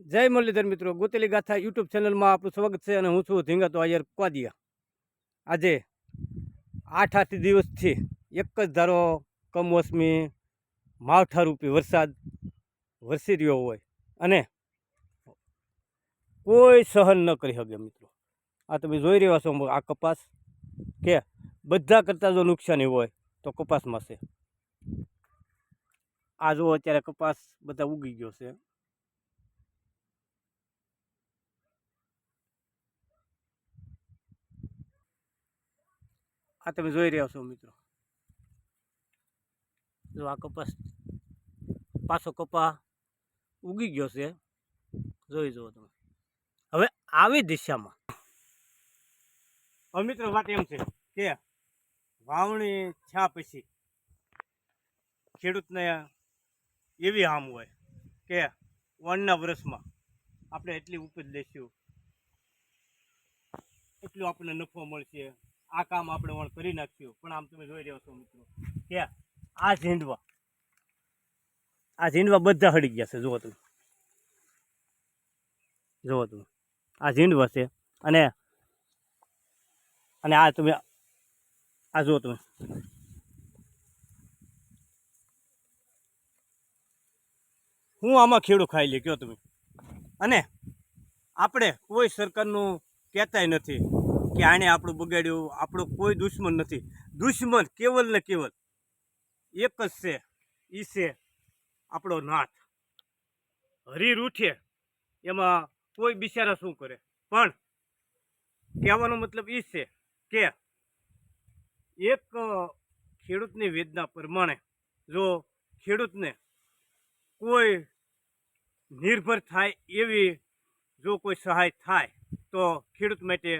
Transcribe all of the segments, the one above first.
જય મુરલીધર મિત્રો, ગોતેલી ગાથા યુટ્યુબ ચેનલમાં આપણું સ્વાગત છે અને હું છું ધીંગાતો અયર ક્વાદિયા આજે આઠ આઠ દિવસથી એક જ ધારો કમોસમી માવઠારૂપી વરસાદ વરસી રહ્યો હોય અને કોઈ સહન ન કરી શકે મિત્રો. આ તમે જોઈ રહ્યા છો આ કપાસ કે બધા કરતાં જો નુકસાની હોય તો કપાસમાં છે. આ જુઓ અત્યારે કપાસ બધા ઉગી ગયો છે. આ તમે જોઈ રહ્યા છો મિત્રો. જો આ કપાસ પાછો કપા ઉગી ગયો છે. જોઈ જુઓ તમે. હવે આવી દિશામાં. હવે મિત્રો વાત એમ છે કે વાવણી થયા પછી ખેડૂતને એવી હામ હોય કે વનના વર્ષમાં આપણે એટલી ઉપજ લઈશું એટલું આપણને નફો મળશે. આ કામ આપણે વણ કરી નાખ્યું. પણ આમ તમે જોઈ રહ્યો છો મિત્રો કે આ ઝીંડવા આ ઝીંડવા બધા હળી ગયા છે. જુઓ તમે. જુઓ તમે. આ ઝીંડવા છે. અને અને આ તમે, આ જુઓ તમે. હું આમાં ખેડૂ ખાઈ લે, કયો તમે. અને આપણે કોઈ સરકારનું કહેતાય નથી. કે આણે આપણું બગાડ્યું, આપણો કોઈ દુશ્મન નથી. દુશ્મન કેવલ ને કેવલ એક જ છે. એ છે આપણો નાથ. હરી રૂઠે એમાં કોઈ બિચારા શું કરે? પણ કહેવાનો મતલબ એ છે કે એક ખેડૂતની વેદના પ્રમાણે જો ખેડૂતને કોઈ નિર્ભર થાય એવી જો કોઈ સહાય થાય, તો ખેડૂત માટે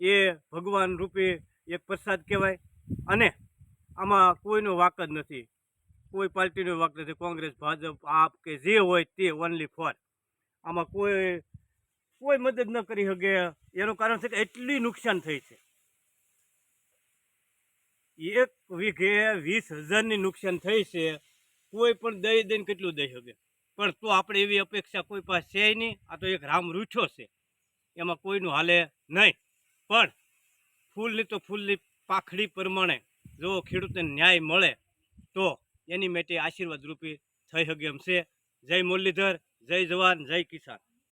એ ભગવાન રૂપે એક પ્રસાદ કહેવાય. અને આમાં કોઈનો વાક જ નથી. કોઈ પાર્ટીનો વાક નથી. કોંગ્રેસ, ભાજપ, આપ કે જે હોય તે ઓનલી ફોર આમાં કોઈ કોઈ મદદ ન કરી શકે. એનું કારણ છે કે એટલી નુકસાન થઈ છે. એક વીઘે વીસ હજારની નુકસાન થઈ છે. કોઈ પણ દઈ દઈને કેટલું દઈ શકે? પણ તો આપણે એવી અપેક્ષા કોઈ પાસે છે નહીં. આ તો એક રામ રૂઠ્યો છે. એમાં કોઈનું હાલે નહીં. પણ ફૂલની તો ફૂલની પાખડી પ્રમાણે જો ખેડૂતને ન્યાય મળે, તો એની માટે આશીર્વાદ રૂપી થઈ શકે એમ છે. જય મુરલીધર, જય જવાન, જય કિસાન.